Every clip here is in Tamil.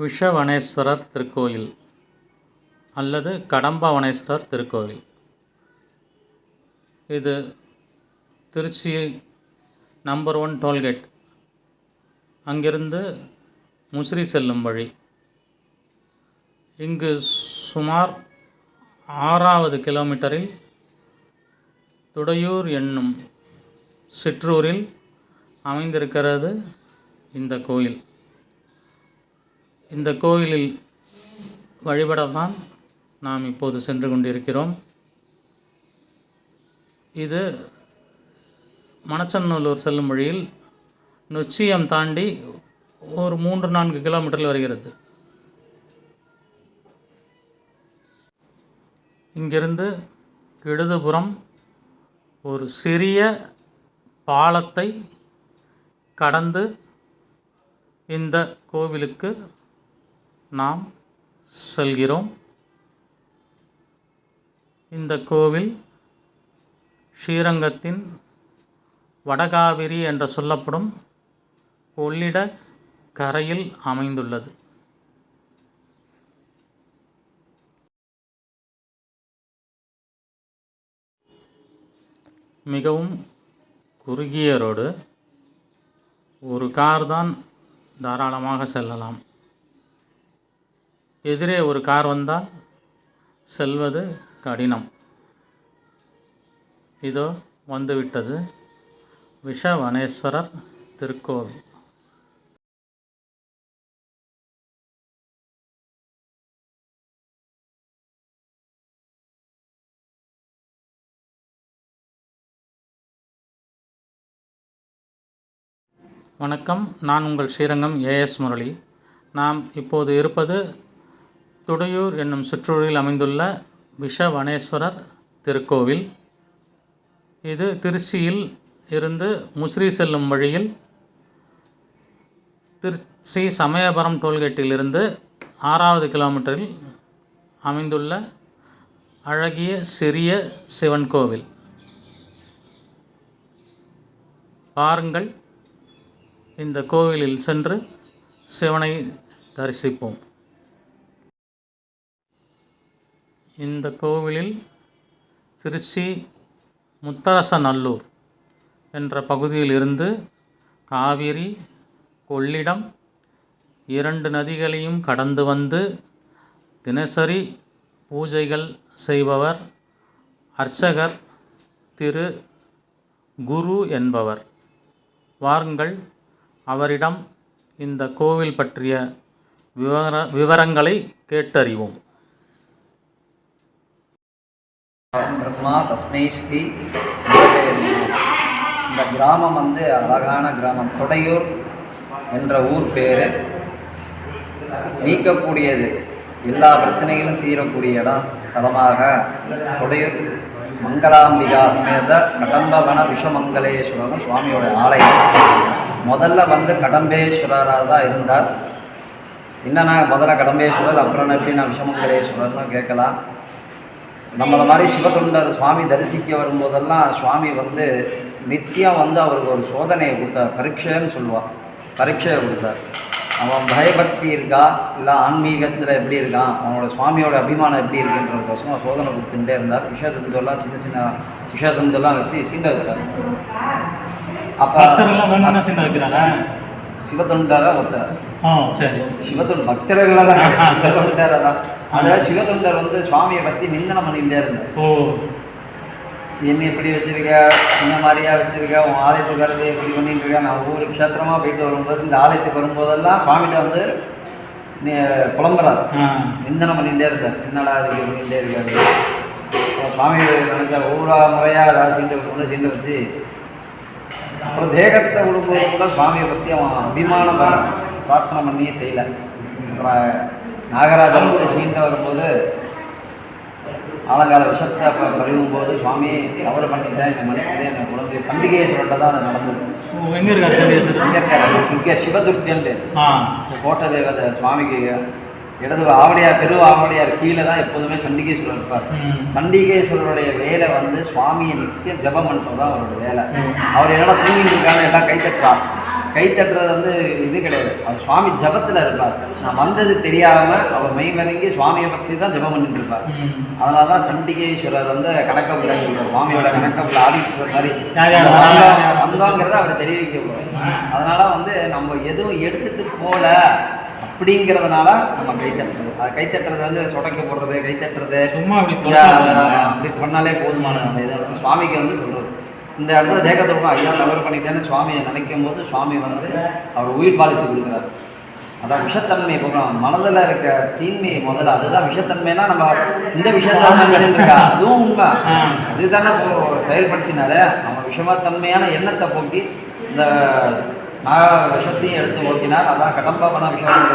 விஷவனேஸ்வரர் திருக்கோயில் அல்லது கடம்பவனேஸ்வரர் திருக்கோயில். இது திருச்சி நம்பர் ஒன் டோல்கேட். அங்கிருந்து முசிறி செல்லும் வழி. இங்கு சுமார் ஆறாவது கிலோமீட்டரில் துடையூர் என்னும் சிற்றூரில் அமைந்திருக்கிறது இந்த கோயில். இந்த கோயிலில் வழிபடத்தான் நாம் இப்போது சென்று கொண்டிருக்கிறோம். இது மணச்சநல்லூர் செல்லும் வழியில் நொச்சியம் தாண்டி ஒரு மூன்று நான்கு கிலோமீட்டரில் வருகிறது. இங்கிருந்து இடதுபுறம் ஒரு சிறிய பாலத்தை கடந்து இந்த கோவிலுக்கு நாம் செல்கிறோம். இந்த கோவில் ஸ்ரீரங்கத்தின் வடகாவிரி என்று சொல்லப்படும் கொள்ளிட கரையில் அமைந்துள்ளது. மிகவும் குறுகிய ரோடு. ஒரு கார் தான் தாராளமாக செல்லலாம். எதிரே ஒரு கார் வந்தால் செல்வது கடினம். இதோ வந்துவிட்டது விஷவனேஸ்வரர் திருக்கோவில். வணக்கம். நான் உங்கள் ஸ்ரீரங்கம் ஏஎஸ் முரளி. நாம் இப்போது இருப்பது துடையூர் என்னும் சிற்றூரில் அமைந்துள்ள விஷவனேஸ்வரர் திருக்கோவில். இது திருச்சியில் இருந்து முசிறி செல்லும் வழியில் திருச்சி சமயபுரம் டோல்கேட்டிலிருந்து ஆறாவது கிலோமீட்டரில் அமைந்துள்ள அழகிய சிறிய சிவன் கோவில். பாருங்கள் இந்த கோவிலில் சென்று சிவனை தரிசிப்போம். இந்த கோவிலில் திருச்சி முத்தரசநல்லூர் என்ற பகுதியில் இருந்து காவிரி கொள்ளிடம் இரண்டு நதிகளையும் கடந்து வந்து தினசரி பூஜைகள் செய்பவர் அர்ச்சகர் திரு குரு என்பவர். வாருங்கள் அவரிடம் இந்த கோவில் பற்றிய விவர விவரங்களை கேட்டறிவோம். பிரம்மா தஸ்மை ஸ்ரீ இந்த கிராமம் வந்து அழகான கிராமம். தொடையூர் என்ற ஊர் பேர். நீக்கக்கூடியது. எல்லா பிரச்சனைகளும் தீரக்கூடிய இடம் ஸ்தலமாக தொடையூர் மங்களாம்பிகா சமேத கடம்பவன விஷமங்கலேஸ்வரன் சுவாமியோட ஆலயம். முதல்ல வந்து கடம்பேஸ்வரராக தான் இருந்தார். என்னன்னா முதல்ல கடம்பேஸ்வரர் அப்புறம் எப்படி நான் விஷமங்கலேஸ்வரர்னு கேட்கலாம். நம்மளை மாதிரி சிவத்தொண்டர் சுவாமி தரிசிக்க வரும்போதெல்லாம் சுவாமி வந்து நித்தியம் வந்து அவருக்கு ஒரு சோதனையை கொடுத்தார். பரீட்சைன்னு சொல்லுவான் பரீட்சையை கொடுத்தார். அவன் பயபக்தி இருக்கா? இல்லை ஆன்மீகத்தில் எப்படி இருக்கான்? அவனோட சுவாமியோட அபிமானம் எப்படி இருக்குன்றதுக்கோசரம் சோதனை கொடுத்துட்டே இருந்தார். விஷஜந்துலாம் சின்ன சின்ன விஷஜந்துலாம் வச்சு சீண்ட வச்சார். அப்போ சீண்டை வைக்கிறாரா சிவத்தொண்டரை ஒருத்தர்? சரி. சிவத்தொண்டு பக்தர்களாக தான் ஆஹா, சரி. சிவத்தொண்டரை தான். அதாவது சிவத்தொண்டர் வந்து சுவாமியை பற்றி நிந்தனம் பண்ணிகிட்டே இருந்தார். ஓ. என்ன எப்படி வச்சிருக்க? இந்த மாதிரியா வச்சிருக்க? உன் ஆலயத்துக்கு வரது எப்படி பண்ணிட்டு இருக்க? நான் ஒவ்வொரு க்ஷேத்திரமா போயிட்டு வரும்போது இந்த ஆலயத்துக்கு வரும்போதெல்லாம் சுவாமிகிட்ட வந்து நீ புலம்புறார். நிந்தனம் பண்ணிகிட்டே இருந்தார். என்னடா இது பண்ணிகிட்டே இருக்காரு சுவாமி நினைச்ச ஒவ்வொரு முறையாக ஏதாவது சீண்டை கொண்டு சீண்டை வச்சு அப்புறம் தேகத்தை விடும்போது கூட சுவாமியை பற்றி அவன் அபிமானம் பிரார்த்தனை பண்ணியே செய்யலை. அப்புறம் நாகராஜன் வந்து சீண்டை வரும்போது ஆலங்கால விஷத்தை அப்போ பருகும் போது சுவாமி தவறு பண்ணிட்டேன் என்னை மன்னிக்கிட்டே என்னை குழந்தை சண்டிகேஸ்வரர்கிட்ட தான் அது நடந்தது. எங்கே இருக்கார் சண்டீஸ்வரர் இங்கே இருக்காரு. இங்கே சரி. கோட்டை தேவதை சுவாமிக்கு இடது ஆவடியார் திரு ஆவடியார் கீழே தான் எப்போதுமே சண்டிகேஸ்வரர் இருப்பார். சண்டிகேஸ்வரருடைய வேலை வந்து சுவாமியை நித்தியம் ஜெபம் பண்ணுறது தான் அவரோட வேலை. அவர் என்னடா தூங்கிட்டு இருக்காங்க எல்லாம் கை தட்டுறார். கை தட்டுறது வந்து இது கிடையாது. அவர் சுவாமி ஜபத்தில் இருப்பார். நான் வந்தது தெரியாம அவர் மெய் மறங்கி சுவாமியை பற்றி தான் ஜபம் பண்ணிட்டு இருப்பார். அதனால தான் சண்டிகேஸ்வரர் வந்து கணக்கப்புல சுவாமியோட கணக்கப்புல இருக்க மாதிரி. வந்தோங்கிறத அவர் தெரிவிக்க போகிறோம் அதனால வந்து நம்ம எதுவும் எடுத்துட்டு போல அப்படிங்கிறதுனால நம்ம கை தட்டுறது. அது கை தட்டுறது வந்து சொடக்க போடுறது கை தட்டுறது. சும்மா அப்படி பண்ணாலே போதுமான நம்ம இதை சுவாமிக்கு வந்து சொல்றது. இந்த இடத்துல தேகத்துவம் ஐயா தவறு பண்ணிட்டேன்னு சுவாமியை நினைக்கும் போது சுவாமி வந்து அவர் உயிர் பாலித்து கொடுக்குறாரு. அதான் விஷத்தன்மை போகலாம். மனதில் இருக்க தீன்மை முதல்ல அதுதான் விஷத்தன்மைனா நம்ம இந்த விஷயத்தான் இருக்கா? அதுவும் உண்மை. அதுதானே இப்போ செயல்படுத்தினால நம்ம விஷமத்தன்மையான எண்ணத்தை போக்கி இந்த நாக விஷத்தையும் எடுத்து ஓட்டினார் அதான் கடம்பவன விஷம்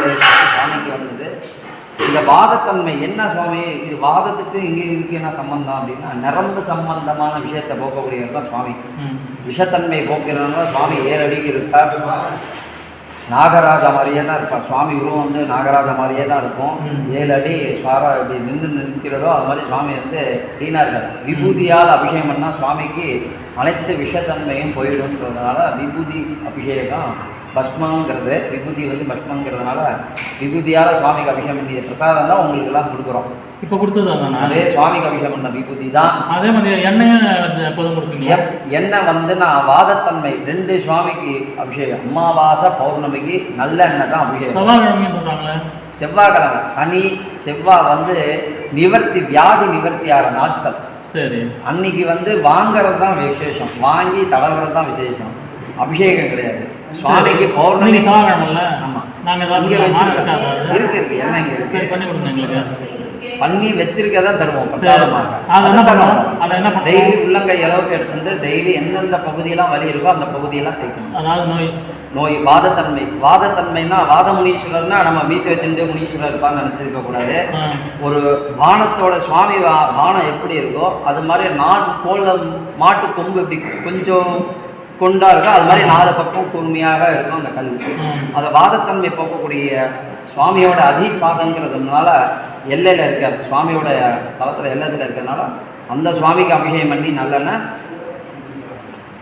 சுவாமிக்கு வந்தது. இந்த வாதத்தன்மை என்ன சுவாமி? இது வாதத்துக்கு இங்கே இதுக்கு என்ன சம்பந்தம் அப்படின்னா நரம்பு சம்பந்தமான விஷயத்தை போக்கக்கூடியவர் தான் சுவாமி. விஷத்தன்மை போக்கிறதுனால சுவாமி ஏழு அடிக்கு இருக்கார். நாகராஜா மாதிரியே தான் இருப்பார். சுவாமி உருவம் வந்து நாகராஜா மாதிரியே தான் இருக்கும். ஏழு அடி சுவாரா இப்படி நின்று நிற்கிறதோ அது மாதிரி சுவாமி வந்து லீனா இருக்கார் விபூதியால் அபிஷேகம் பண்ணால் சுவாமிக்கு அனைத்து விஷத்தன்மையும் போயிடும்ன்றதுனால விபூதி அபிஷேகம் பஸ்மங்கிறது விபூதி வந்து பஸ்மங்கிறதுனால விபூதியால் சுவாமிக்கு அபிஷேகம் பண்ணிய பிரசாதம் தான் உங்களுக்கு எல்லாம் கொடுக்குறோம். இப்போ கொடுத்தது அதே சுவாமிக்கு அபிஷேகம் பண்ண விபூதி தான். அதே மாதிரி எண்ணெயும் அது எப்போதும் எப்- எண்ணெய் வந்து நான் வாதத்தன்மை ரெண்டு சுவாமிக்கு அபிஷேகம். அமாவாசை பௌர்ணமிக்கு நல்லெண்ணெய் தான் அபிஷேகம். செவ்வாய்க்கிழமையும் சொல்கிறாங்களே செவ்வாய்க்கிழமை சனி செவ்வாய் வந்து நிவர்த்தி வியாதி நிவர்த்தி ஆகிற நாட்கள். சரி. அன்னைக்கு வந்து வாங்குறது தான் விசேஷம். வாங்கி தடவுறது தான் விசேஷம். அபிஷேகம் கிடையாது. சுவாமிக்கு பௌர்ணமி. இன்னைக்கு செவ்வாய்க்கிழமைல ஆமா. நாங்கள் ஏதாவது இங்கே? வச்சிருக்கோம்? இருக்கு இருக்கு. என்ன இங்க சரி பண்ணி கொடுங்க எங்களுக்கு. பண்ணி வச்சிருக்கதான் தருவோம் சரி. பிரசாதமாக அது என்ன பண்ணுவோம்? அதை என்ன பண்ணுவோம்? டெய்லி உள்ளங்கை அளவுக்கு எடுத்துட்டு டெய்லி எந்தெந்த பகுதியெல்லாம் வலி இருக்கோ அந்த பகுதியெல்லாம் தேய்க்கணும். அதாவது நோய். நோய் வாதத்தன்மை. வாதத்தன்மைனா வாத முனீஸ்வரர்னா நம்ம மீசை வச்சுட்டு முனீஸ்வரர் இருப்பான்னு நினச்சிருக்க கூடாது. ஆ. ஒரு பானத்தோட சுவாமி பானம் எப்படி இருக்கோ அது மாதிரி நாட்டு கோலம் மாட்டு கொம்பு இப்படி கொஞ்சம் கொண்டா இருக்கோ? அது மாதிரி நாலு பக்கம் கூர்மையாக இருக்கும் அந்த கல். அந்த வாதத்தன்மை போக்கக்கூடிய சுவாமியோட அதிபாதங்கிறதுனால எல்லையில் இருக்கார் சுவாமியோட ஸ்தலத்தில் எல்லையில் இருக்கிறதுனால அந்த சுவாமிக்கு அபிஷேகம் பண்ணி நல்லெண்ணெய்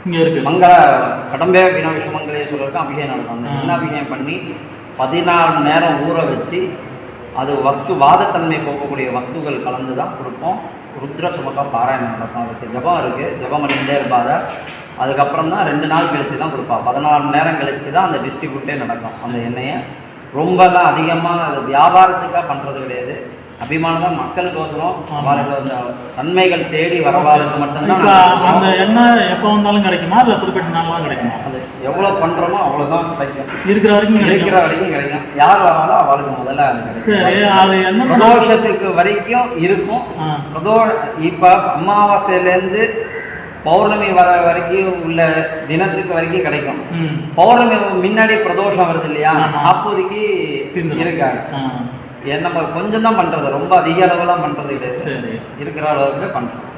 இங்கே இருக்கு. மங்கள கடம்பே வினா விஷமங்களேஸ்வரருக்கு அபிஷேகம் நடக்கும். அந்த எண்ணெய் அபிஷேகம் பண்ணி பதினாலு மணி நேரம் ஊற வச்சு அது வஸ்து வாதத்தன்மை போக்கக்கூடிய வஸ்துகள் கலந்து தான் கொடுப்போம். ருத்ர சுமக்கம் பாராயணம் நடக்கும். அதுக்கு ஜபம் இருக்குது ஜபம் பண்ணிகிட்டே இருப்பாத. அதுக்கப்புறம் தான் ரெண்டு நாள் கழிச்சு தான் கொடுப்பா. பதினாலு மணி நேரம் கழிச்சு தான் அந்த டிஸ்ட்ரிபியூட்டே நடக்கும். அந்த எண்ணெயை ரொம்பலாம் அதிகமாக அது வியாபாரத்துக்காக பண்ணுறது கிடையாது. அபிமானம் மக்களுக்கோசரம். அவளுக்கு அந்த நன்மைகள் தேடி வரவாளுக்கு மட்டும்தான் அந்த எண்ணெய் எப்போ வந்தாலும் கிடைக்குமா? இல்லை குறிப்பிட்ட நாள்லாம் கிடைக்குமா? அது எவ்வளோ பண்ணுறோமோ அவ்வளோதான் கிடைக்கும். இருக்கிற வரைக்கும் இருக்கிற கிடைக்கும் வரைக்கும் கிடைக்கும். யார் வராங்களோ அவளுக்கு முதல்ல சரி அது என்ன பிரதோஷத்துக்கு வரைக்கும் இருக்கும். பிரதோ இப்போ அமாவாசையிலேருந்து பௌர்ணமி வர வரைக்கும் உள்ள தினத்துக்கு வரைக்கும் கிடைக்கும். பௌர்ணமி முன்னாடி பிரதோஷம் வருது இல்லையா. அப்போதைக்கு. இருக்காங்க. ஏன் நம்ம கொஞ்சம் தான் பண்ணுறது ரொம்ப அதிக அளவுலாம் பண்ணுறது சரி. இருக்கிற அளவுக்கு பண்ணுறோம்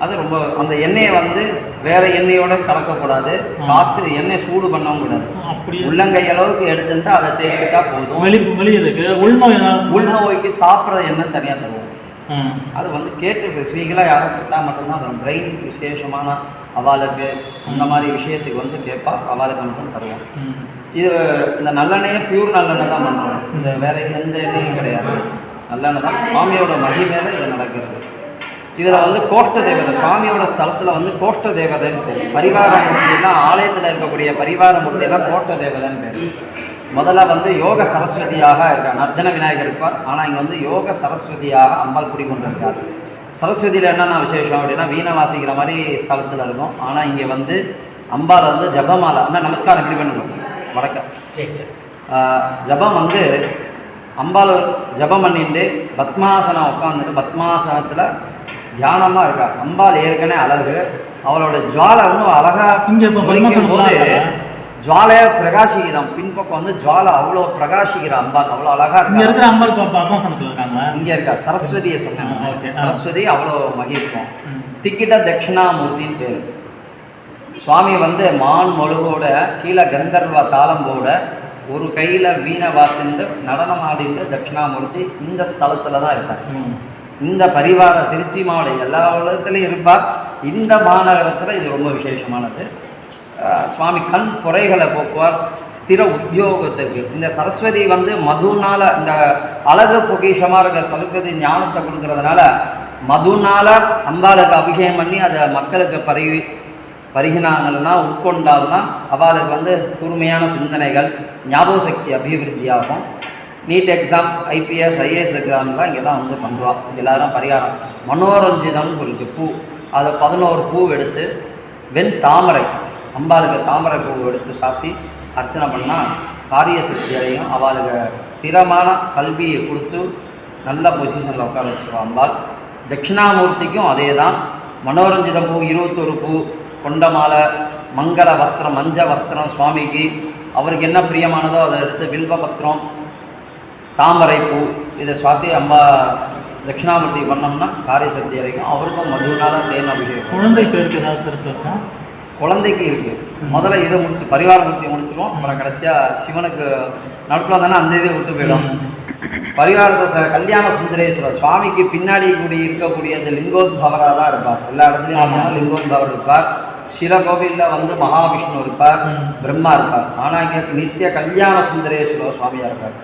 அது ரொம்ப அந்த எண்ணெயை வந்து வேற எண்ணெயோட கலக்கக்கூடாது ஆ. காய்ச்சி எண்ணெய் சூடு பண்ணவும் கூடாது. அப்படியே உள்ளங்கை அளவுக்கு எடுத்துட்டு அதை தேய்ச்சிட்டா போதும். வெளி வெளியே இருக்கு உள்நோய் உள்நோய்க்கு சாப்பிட்ற எண்ணெய் தனியாக தருவோம். அது வந்து கேட்டு ஸ்பெசிஃபிக்கலாக யாரும் கேட்டால் மட்டும்தான் அது பிரெயினுக்கு விசேஷமான அவளுக்கு அந்த மாதிரி விஷயத்துக்கு வந்து கேட்பா அவளுக்கு மட்டும் தருவோம் இது இந்த நல்லெண்ணெயை பியூர் நல்லெண்ணெய் தான் பண்ணுறோம் இந்த வேற எந்த எண்ணெயும் கிடையாது. நல்லெண்ணெய் தான் சுவாமியோட மகிமையில இது நடக்கிறது. இதில் வந்து கோஷ்ட தேவதை சுவாமியோட ஸ்தலத்தில் வந்து கோஷ்ட தேவதைன்னு பேர். பரிவார மூர்த்தியெல்லாம் ஆலயத்தில் இருக்கக்கூடிய பரிவார மூர்த்தியெல்லாம் கோஷ்ட தேவதைன்னு பேர். முதல்ல வந்து யோக சரஸ்வதியாக இருக்கார். நர்த்தன விநாயகர் இருப்பார். ஆனால் இங்கே வந்து யோக சரஸ்வதியாக அம்பாள் குடிக்கொண்டு இருக்கார் சரஸ்வதியில் என்னென்ன விசேஷம் அப்படின்னா வீணை வாசிக்கிற மாதிரி ஸ்தலத்தில் இருக்கும். ஆனால் இங்கே வந்து அம்பாள் வந்து ஜபமாலை அண்ணா நமஸ்காரம் எப்படி பண்ணுங்க? வணக்கம். ஜபம் வந்து அம்பாள் ஜபம் பண்ணிட்டு பத்மாசனம் உட்காந்துட்டு பத்மாசனத்தில் தியானமாக இருக்கா அம்பாள் ஏற்கனவே அழகு. அவளோட ஜுவாலை இன்னும் அழகா இங்க போது ஜுவாலையா பிரகாசிக்குதாம் பின்பக்கம் வந்து ஜுவாலை அவ்வளோ பிரகாசிக்கிற அம்பாள் அவ்வளோ அழகா இங்க இருக்கா இருக்கிற அம்பாள் பாப்பா பத்மாசனத்தில் இருக்காங்க இங்க இருக்கா? சரஸ்வதியை. ஆ. சரஸ்வதி அவ்வளோ மகிழ்க்கும். திக்கிட்ட தட்சிணாமூர்த்தின்னு பேர். சுவாமி வந்து மான் மொழுவோட கீழே கந்தர்வ தாளம்போட ஒரு கையில வீணை வாசிண்டு நடனம் ஆடிட்டு தட்சிணாமூர்த்தி இந்த ஸ்தலத்துல தான் ம். இந்த பரிவார திருச்சி மாவட்டம் எல்லா உலகத்துலையும் இருப்பார் இந்த மாநகரத்துல இது ரொம்ப விசேஷமானது. சுவாமி கண் குறைகளை போக்குவார் ஸ்திர உத்தியோகத்துக்கு. இந்த சரஸ்வதி வந்து மதுனால இந்த அழகு பொக்கிஷமாக இருக்க சரஸ்வதி ஞானத்தை கொடுக்கறதுனால மதுனால அம்பாளுக்கு அபிஷேகம் பண்ணி அதை மக்களுக்கு பரவி பருகினாங்கன்னா உட்கொண்டால்னா அவளுக்கு வந்து கூர்மையான சிந்தனைகள் ஞாபக சக்தி அபிவிருத்தியாகும். நீட் எக்ஸாம் ஐபிஎஸ் ஐஏஎஸ் எக்ஸாம்லாம் இங்கே தான் வந்து பண்ணுறோம் எல்லாரும் பரிகாரம். மனோரஞ்சிதம் குறித்து பூ. அதை பதினோரு பூ எடுத்து வெண் தாமரை. அம்பாளுக்கு தாமரை பூ எடுத்து சாத்தி அர்ச்சனை பண்ணால் காரிய சக்தி அடையும் அவளுக்கு ஸ்திரமான கல்வியை கொடுத்து நல்ல பொசிஷனில் உட்கார வச்சுருவோம் அம்பாள். தட்சிணாமூர்த்திக்கும் அதே தான் மனோரஞ்சித பூ இருபத்தொரு பூ கொண்ட மாலை மங்கள வஸ்திரம் மஞ்ச வஸ்திரம் சுவாமிக்கு. அவருக்கு என்ன பிரியமானதோ அதை எடுத்து வில்வ பத்திரம் தாமரை பூ இதை சுவாத்தி அம்மா தட்சிணாமூர்த்தி பண்ணோம்னா காரிய சக்தி அடைக்கும் அவருக்கும் மதுவினால தேன் அபிஷேகம். குழந்தை பேருக்கு ஏதாவது சிறப்பு இருக்கும் குழந்தைக்கு இருக்கு. முதல்ல இதை முடிச்சு பரிவார மூர்த்தியை முடிச்சிருவோம். அப்புறம் கடைசியாக சிவனுக்கு நடுப்பில் தானே அந்த இதை விட்டு போயிடும். பரிவாரத்தை ச கல்யாண சுந்தரேஸ்வரர் சுவாமிக்கு பின்னாடி கூடி இருக்கக்கூடியது லிங்கோத்பவராக தான் இருப்பார். எல்லா இடத்துலையும் பார்த்தீங்கன்னா லிங்கோத்பவர் இருப்பார். சில கோவிலில் வந்து மகாவிஷ்ணு இருப்பார். பிரம்மா இருப்பார். ஆனால் இங்கே நித்திய கல்யாண சுந்தரேஸ்வரர் சுவாமியாக இருப்பார்.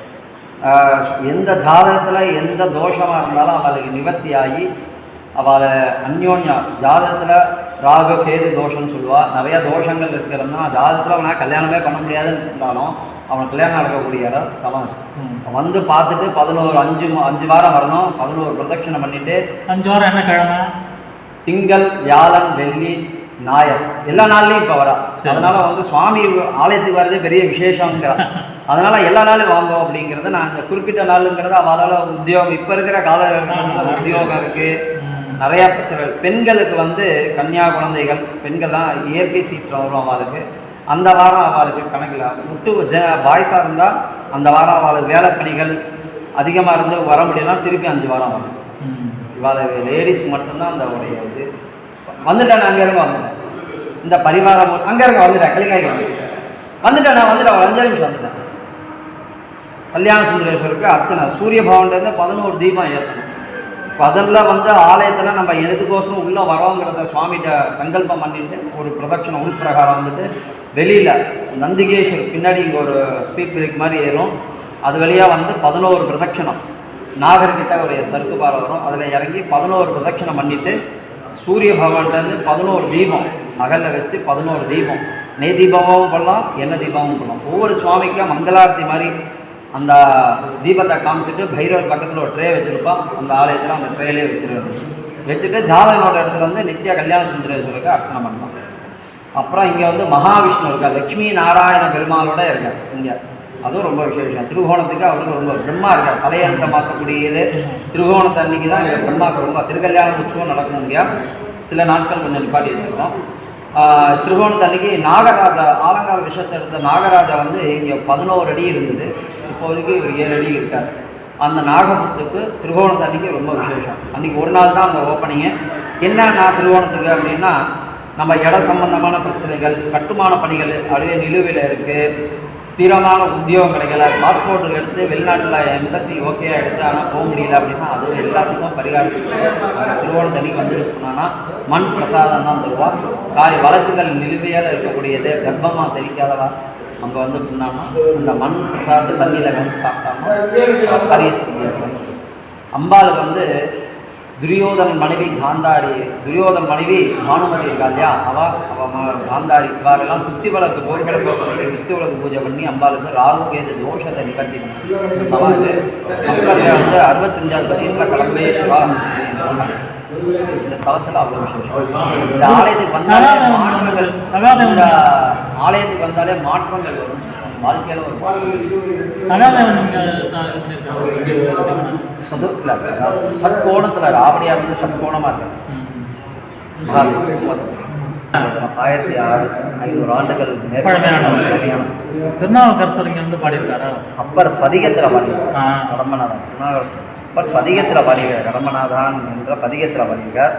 எந்த ஜாதகத்தில் எந்த தோஷமாக இருந்தாலும் அவளுக்கு நிவர்த்தி ஆகி அவளை அந்யோன்யா ஜாதகத்தில் ராகு கேது தோஷம்னு சொல்லுவா. நிறைய தோஷங்கள் இருக்கிறதுனா ஜாதகத்தில் அவனை கல்யாணமே பண்ண முடியாதுன்னு இருந்தாலும் அவனுக்கு கல்யாணம் நடக்கக்கூடிய இடம் ஸ்தலம் இருக்கு. அவன் வந்து பார்த்துட்டு பதினோரு அஞ்சு அஞ்சு வாரம் வரணும். பதினோரு பிரதட்சணை பண்ணிட்டு அஞ்சு வாரம் என்ன கிழமை? திங்கள் வியாழன் வெள்ளி ஞாயர் எல்லா நாள்லையும் இப்போ வரா. அதனால வந்து சுவாமி ஆலயத்துக்கு வர்றதே பெரிய விசேஷங்கிறா அதனால எல்லா நாளும் வாங்கும் அப்படிங்கிறத நான் இந்த குறிப்பிட்ட நாளுங்கிறத அவளால் உத்தியோகம் இப்போ இருக்கிற காலகட்டத்தில் உத்தியோகம் இருக்கு. நிறையா பிரச்சனைகள். பெண்களுக்கு வந்து கன்னியா குழந்தைகள் பெண்கள்லாம் இயற்கை சீற்றம் வரும் அவளுக்கு. அந்த வாரம் அவளுக்கு கணக்கில் விட்டு ஜ பாய்ஸாக இருந்தால் அந்த வாரம் அவளுக்கு வேலை பணிகள் அதிகமாக இருந்து வர முடியலாம் திருப்பி அஞ்சு வாரம் வரும் ம். லேடிஸ் லேடிஸ்க்கு மட்டும்தான் அந்த உடைய இது. வந்துட்டேன் நான் அங்கே இருக்க வந்துட்டேன். இந்த பரிவாரம் அங்கே இருக்க வந்துட்டேன் கலிங்காய்க்கு வந்துட்டேன் வந்துட்டேன் நான் வந்துட்டேன் ஒரு அஞ்சு நிமிஷம் வந்துட்டேன். கல்யாண சுந்தரேஸ்வருக்கு அர்ச்சனை. சூரிய பவன்லேருந்து பதினோரு தீபம் ஏற்றணும். அதில் வந்து ஆலயத்தில் நம்ம எதுக்கோசரம் உள்ளே வரோங்கிறத சுவாமிகிட்ட சங்கல்பம் பண்ணிட்டு ஒரு பிரதட்சணம் உள் பிரகாரம் வந்துட்டு வெளியில் நந்திகேஸ்வர் பின்னாடி இங்கே ஒரு ஸ்பீட் பிரேக் மாதிரி ஏறும். அது வழியாக வந்து பதினோரு பிரதட்சணம். நாகர்கிட்ட ஒரு சருக்கு பாறை வரும். அதில் இறங்கி பதினோரு பிரதட்சணம் பண்ணிவிட்டு சூரிய பகவான்கிட்டருந்து பதினோரு தீபம் அகலில் வச்சு பதினோரு தீபம். நெய் தீபமாகவும் பண்ணலாம் எண்ணெய் தீபாவும் பண்ணலாம் ஒவ்வொரு சுவாமிக்கும் மங்களாரத்தி மாதிரி அந்த தீபத்தை காமிச்சிட்டு பைரவர் பக்கத்தில் ஒரு ட்ரே வச்சுருப்பான் அந்த ஆலயத்தில் அந்த ட்ரேலே வச்சிருக்கணும் வச்சுட்டு ஜாதகனோட இடத்துல வந்து நித்யா கல்யாண சுந்தரேஸ்வருக்கு அர்ச்சனை பண்ணலாம் அப்புறம் இங்கே வந்து மகாவிஷ்ணு இருக்கா லக்ஷ்மி நாராயண பெருமாளோட இருக்கார் இங்கே. அதுவும் ரொம்ப விசேஷம். திருகோணத்துக்கு அவருக்கு ரொம்ப பிரம்மா இருக்கார். தலையெழுத்தை மாற்றக்கூடியது திருகோணத்தை அன்னைக்கு தான் இங்கே பிரம்மாவுக்கு ரொம்ப திருக்கல்யாண உற்சவம் நடக்கும் இங்கே. சில நாட்கள் கொஞ்சம் நிப்பாட்டி வச்சிருக்கோம். திருகோணத்தன்னைக்கு நாகராஜா ஆலங்கார விஷயத்தை எடுத்த நாகராஜா வந்து இங்கே பதினோரு அடி இருந்தது. கோவிலுக்கு இவர் ஏழு அடி இருக்கார்? அந்த நாகபுத்துக்கு திருகோணத்து அன்றைக்கி ரொம்ப விசேஷம். அன்றைக்கி ஒரு நாள் தான் அந்த ஓப்பனிங்கு என்ன நான் திருவோணத்துக்கு அப்படின்னா நம்ம இட சம்பந்தமான பிரச்சனைகள் கட்டுமான பணிகள் அப்படியே நிலுவையில் இருக்குது ஸ்திரமான உத்தியோகம் கிடைக்கல. பாஸ்போர்ட் எடுத்து வெளிநாட்டில் எம்பசி ஓகே எடுத்து ஆனால் போக முடியல அப்படின்னா அது எல்லாத்துக்கும் பரிகாரம் திருவோணத்தன்னைக்கு வந்துருக்கணும்னா மண் பிரசாதம் தான் தருவா. காரி வழக்குகள் நிலுவையால் இருக்கக்கூடியது கர்ப்பமாக தெரிக்காதவா நம்ம வந்து பண்ணாமல் அந்த மண் பிரசாதத்தை தண்ணியில் கலந்து சாப்பிட்டாங்கன்னா காரிய சித்தி அம்பாளுக்கு வந்து துரியோதன் மனைவி காந்தாரி துரியோதன் மனைவி பானுமதி இருக்கா இல்லையா? அவ அவ காந்தாரி இவாரெல்லாம் குத்தி விளக்கு போர்களை போட்டு குத்தி விளக்கு பூஜை பண்ணி அம்பாளுக்கு ராகு கேது தோஷத்தை நிகழ்த்தி அவன் வந்து மக்கள்ல வந்து அறுபத்தஞ்சாவது பதினெட்டில் கிளம்பே சிவா. இந்த ஸ்தலத்தில் அவ்வளோ விசேஷம். இந்த ஆலயத்துக்கு வந்தாலே மாற்றங்கள் இந்த ஆலயத்துக்கு வந்தாலே மாற்றங்கள் வரும். வாழ்க்கையில் ஒரு மாற்றம். சகாதேவன் இங்கே இது பண்ணியிருக்காரு சிவனை. சதுர்ல ஷட்கோணத்தில் ராவடியா வந்து ஷட்கோணமாக இருக்கு. ஆயிரத்தி ஆறு ஐநூறு ஆண்டுகள். திருநாவுக்கரசர் இங்கே வந்து பாடியிருக்காரா? அப்பர் பதிகத்தில் பாடி ஆ. அப்பர் பதிகத்தில் பாடியிருக்கார் கடம்பநாதான் என்ற பதிகத்தில் பாடியிருக்கார்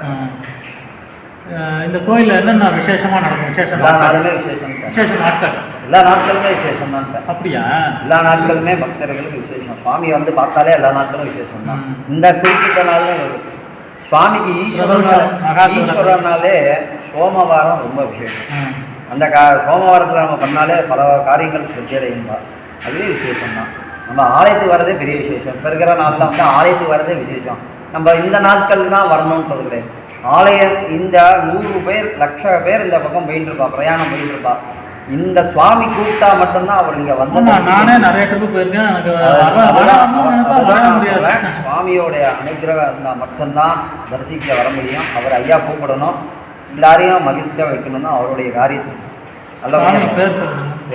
இந்த கோயிலில் என்னென்ன விசேஷமாக நடக்கும்? விசேஷ எல்லா நாளுமே விசேஷம். விசேஷ நாட்கள். எல்லா நாட்களுமே விசேஷம் தான். அப்படியா? எல்லா நாட்களுமே பக்தர்களுக்கு விசேஷம். சுவாமி வந்து பார்த்தாலே எல்லா நாட்களும் விசேஷம் தான். இந்த குறிப்பிட்ட நாளும் சுவாமிக்கு ஈஸ்வரனாலே. ஈஸ்வரனாலே சோமவாரம் ரொம்ப விசேஷம். அந்த கா சோமவாரத்தில் நம்ம பண்ணாலே பல காரியங்கள் சித்தி அடையும்பா அதுவே விசேஷம் தான். நம்ம ஆலயத்துக்கு வரதே பெரிய விசேஷம். இப்போ இருக்கிற நாளில் வந்து ஆலயத்துக்கு வரதே விசேஷம். நம்ம இந்த நாட்கள் தான் வரணுன்றது கிடையாது ஆலயம் இந்த நூறு பேர் லட்ச பேர் இந்த பக்கம் போயிட்டு இருப்பா பிரயாணம் போயிட்டு இருப்பா இந்த சுவாமி கூப்பிட்டா மட்டும்தான் அவர் இங்கே வந்து நானே நிறைய ட்ரிப்பு போயிருக்கேன் எனக்கு. சுவாமியோடைய அனுகிரகம் இருந்தால் மட்டும்தான் தரிசிக்க வர முடியும். அவர் ஐயா கூப்பிடணும். எல்லாரையும் மகிழ்ச்சியாக வைக்கணும்னா அவருடைய காரியம் நல்லபடியா பேர்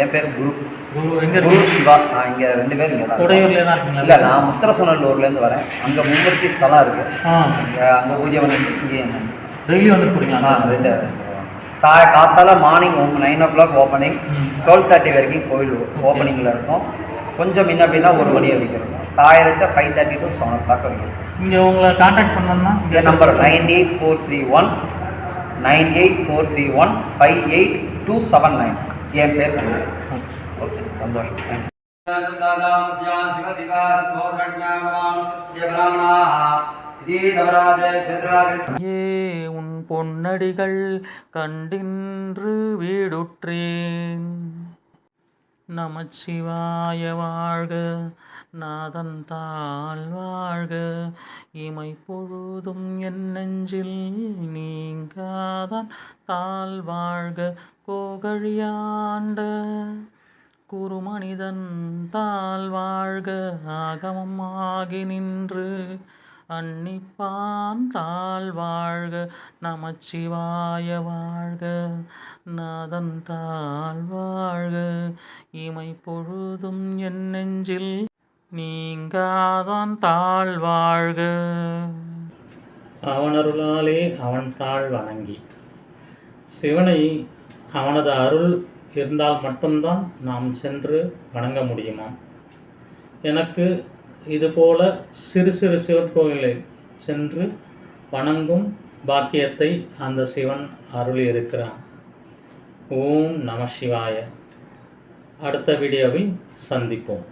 என் பேர் குரு. குரு சிவா. நான் இங்கே ரெண்டு பேரும் இங்கே துடையூர்ல தான் இல்லை இருக்கீங்களா நான் முத்திரசனல்லூர்லேருந்து வரேன். அங்கே மும்மூர்த்தி ஸ்தலம் இருக்குது அங்கே அங்கே பூஜை பண்ணிட்டு இங்கே டெய்லி வந்துட்டு போறீங்களா? ஆ ரெண்டு சாய காத்தால morning nine o'clock opening twelve thirty வரைக்கும் கோயில் ஓப்பனிங்கில் இருக்கும். கொஞ்சம் முன்ன பின்னா ஒரு மணி வரைக்கும் இருக்கும். சாயரிச்சா five thirty to seven o'clock வரைக்கும். இங்க உங்களை காண்டாக்ட் பண்ணணும்னா என் number nine eight four three one nine eight four three one five eight two seven nine என் பேர். ஓகே சந்தோஷம். ஏ உன் பொன்னடிகள் கண்டின்று வீடுற்றேன். நமச்சிவாய வாழ்க நாதன் தாழ் வாழ்க. இமை பொழுதும் என் நெஞ்சில் நீங்காதான் தாழ் வாழ்க கோகழியாண்ட. குருமனிதன் தாழ் வாழ்க ஆகமம் ஆகி நின்று. அன்னிப்பான் தாழ் வாழ்க நமச்சிவாய வாழ்க. நாதன் தாழ் வாழ்க இமை பொழுதும் என் நெஞ்சில் நீங்காதான் தாழ் வாழ்க. அவனருளாலே அவன் தாழ் வணங்கி சிவனை அவனது அருள் இருந்தால் மட்டும்தான் நாம் சென்று வணங்க முடியுமா எனக்கு இதுபோல சிறு சிறு சிவன் சென்று வணங்கும் பாக்கியத்தை அந்த சிவன் அருளி இருக்கிறான் ஓம் நம சிவாய. அடுத்த வீடியோவில் சந்திப்போம்.